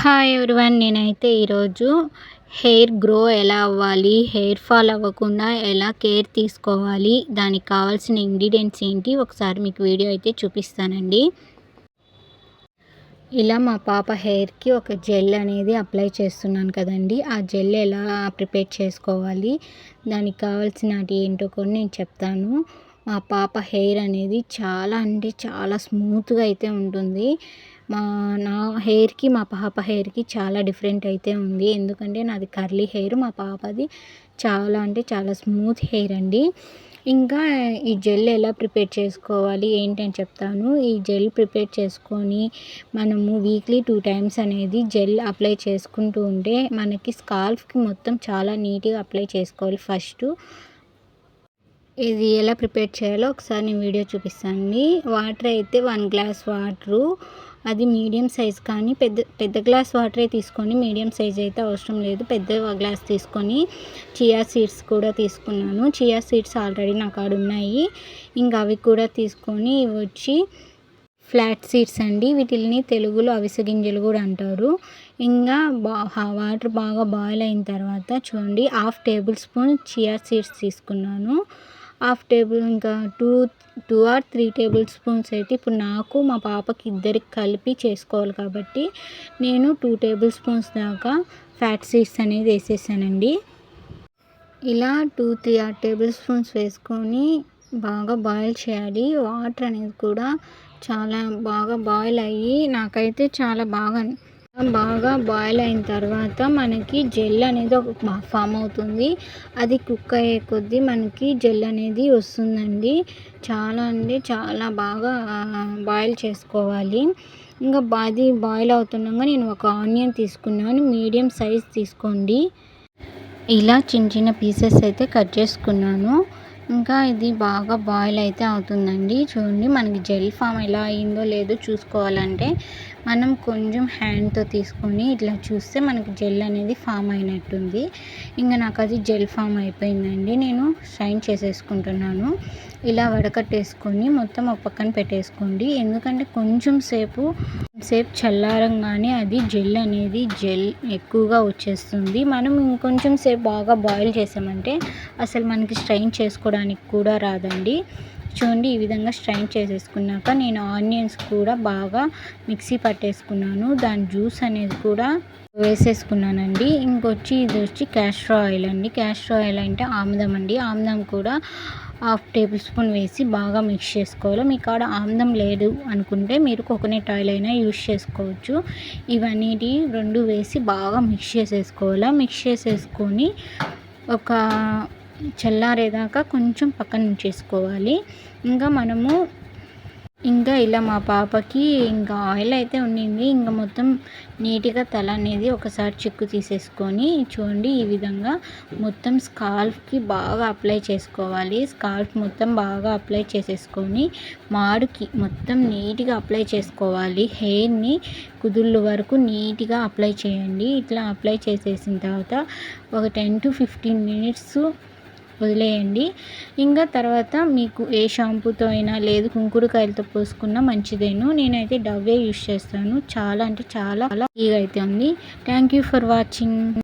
Hi everyone నేనైతే ఈరోజు hair grow ఎలా అవ్వాలి హెయిర్ ఫాల్ అవ్వకుండా ఎలా కేర్ తీసుకోవాలి దానికి కావాల్సిన ఇంగ్రీడియంట్స్ ఏంటి ఒకసారి మీకు వీడియో అయితే చూపిస్తానండి. ఇలా మా పాప హెయిర్కి ఒక జెల్ అనేది అప్లై చేస్తున్నాను కదండి. ఆ జెల్ ఎలా ప్రిపేర్ చేసుకోవాలి దానికి కావాల్సినవి ఏంటో కొన్ని నేను చెప్తాను. మా పాప హెయిర్ అనేది చాలా అంటే చాలా స్మూత్గా అయితే ఉంటుంది. మా నా హెయిర్కి మా పాప హెయిర్కి చాలా డిఫరెంట్ అయితే ఉంది. ఎందుకంటే నాది కర్లీ హెయిర్ మా పాపది చాలా అంటే చాలా స్మూత్ హెయిర్ అండి. ఇంకా ఈ జెల్ ఎలా ప్రిపేర్ చేసుకోవాలి ఏంటి అని చెప్తాను. ఈ జెల్ ప్రిపేర్ చేసుకొని మనము వీక్లీ టూ టైమ్స్ అనేది జెల్ అప్లై చేసుకుంటూ ఉంటే మనకి స్కాల్ఫ్కి మొత్తం చాలా నీట్గా అప్లై చేసుకోవాలి ఫస్ట్. ఇది ఎలా ప్రిపేర్ చేయాలో ఒకసారి నేను వీడియో చూపిస్తాను వాటర్ అయితే వన్ గ్లాస్ వాటరు. అది మీడియం సైజ్ కానీ పెద్ద పెద్ద గ్లాస్ వాటరే తీసుకొని మీడియం సైజ్ అయితే అవసరం లేదు. పెద్ద గ్లాస్ తీసుకొని చియా సీడ్స్ కూడా తీసుకున్నాను. చియా సీడ్స్ ఆల్రెడీ నా కాడ ఉన్నాయి. ఇంకా అవి కూడా తీసుకొని వచ్చి ఫ్లాట్ సీడ్స్ అండి. వీటిని తెలుగులో అవిసె గింజలు కూడా అంటారు. ఇంకా బా వాటర్ బాగా బాయిల్ అయిన తర్వాత చూడండి half tablespoon chia seeds తీసుకున్నాను. హాఫ్ టేబుల్ ఇంకా two two or three tablespoons అయితే ఇప్పుడు నాకు మా పాపకి ఇద్దరికి కలిపి చేసుకోవాలి కాబట్టి నేను టూ టేబుల్ స్పూన్స్ దాకా ఫ్యాట్ సీడ్స్ అనేది వేసేసానండి. ఇలా two three or tablespoons వేసుకొని బాగా బాయిల్ చేయాలి. వాటర్ అనేది కూడా చాలా బాగా బాయిల్ అయ్యి నాకైతే చాలా బాగా బాగా బాయిల్ అయిన తర్వాత మనకి జెల్ అనేది ఒక ఫామ్ అవుతుంది. అది కుక్ అయ్యే కొద్దీ మనకి జెల్ అనేది వస్తుందండి. చాలా అంటే చాలా బాగా బాయిల్ చేసుకోవాలి. ఇంకా అది బాయిల్ అవుతుండగా నేను ఒక ఆనియన్ తీసుకున్నాను. మీడియం సైజ్ తీసుకోండి. ఇలా చిన్న చిన్న పీసెస్ అయితే కట్ చేసుకున్నాను. ఇంకా ఇది బాగా బాయిల్ అయితే అవుతుందండి. చూడండి మనకి జెల్ ఫామ్ ఎలా అయిందో లేదో చూసుకోవాలంటే మనం కొంచెం హ్యాండ్తో తీసుకొని ఇట్లా చూస్తే మనకు జెల్ అనేది ఫామ్ అయినట్టుంది. ఇంకా నాకు అది జెల్ ఫామ్ అయిపోయిందండి. నేను షైన్ చేసేసుకుంటున్నాను. ఇలా వడకట్టేసుకొని మొత్తం ఒక పక్కన పెట్టేసుకోండి. ఎందుకంటే కొంచెం సేపు సేపు చల్లారంగానే అది జెల్ అనేది జెల్ ఎక్కువగా వచ్చేస్తుంది. మనం ఇంకొంచెం సేపు బాగా బాయిల్ చేసామంటే అసలు మనకి స్ట్రైన్ చేసుకోవడానికి కూడా రాదండి. చూడండి ఈ విధంగా స్ట్రైన్ చేసేసుకున్నాక నేను ఆనియన్స్ కూడా బాగా మిక్సీ పట్టేసుకున్నాను. దాని జ్యూస్ అనేది కూడా వేసేసుకున్నానండి. ఇంకొచ్చి ఇది వచ్చి క్యాస్టర్ ఆయిల్ అండి. క్యాస్టర్ ఆయిల్ అంటే ఆముదం అండి. ఆముదం కూడా హాఫ్ టేబుల్ స్పూన్ వేసి బాగా మిక్స్ చేసుకోవాలి. మీ కాడ ఆముదం లేదు అనుకుంటే మీరు కోకోనట్ ఆయిల్ అయినా యూస్ చేసుకోవచ్చు. ఇవన్నీ రెండు వేసి బాగా మిక్స్ చేసేసుకోవాలి? మిక్స్ చేసేసుకొని ఒక చల్లారేదాకా కొంచెం పక్కన ఉంచేసుకోవాలి. ఇంకా మనము ఇంకా ఇలా మా పాపకి ఇంకా ఆయిల్ అయితే ఉండింది. ఇంకా మొత్తం నీట్గా తల అనేది ఒకసారి చెక్కు తీసేసుకొని చూడండి ఈ విధంగా మొత్తం స్కాల్ఫ్కి బాగా అప్లై చేసుకోవాలి. స్కాల్ఫ్ మొత్తం బాగా అప్లై చేసేసుకొని మాడుకి మొత్తం నీట్గా అప్లై చేసుకోవాలి. హెయిర్ని కుదుళ్ళ వరకు నీట్గా అప్లై చేయండి. ఇట్లా అప్లై చేసేసిన తర్వాత ఒక టెన్ టు ఫిఫ్టీన్ మినిట్స్ వదిలేయండి. ఇంకా తర్వాత మీకు ఏ షాంపూతో అయినా లేదు కుంకుడుకాయలతో పోసుకున్నా మంచిదేను. నేనైతే డవ్వే యూస్ చేస్తాను. చాలా అంటే చాలా ఈగ అయితే ఉంది. Thank you for watching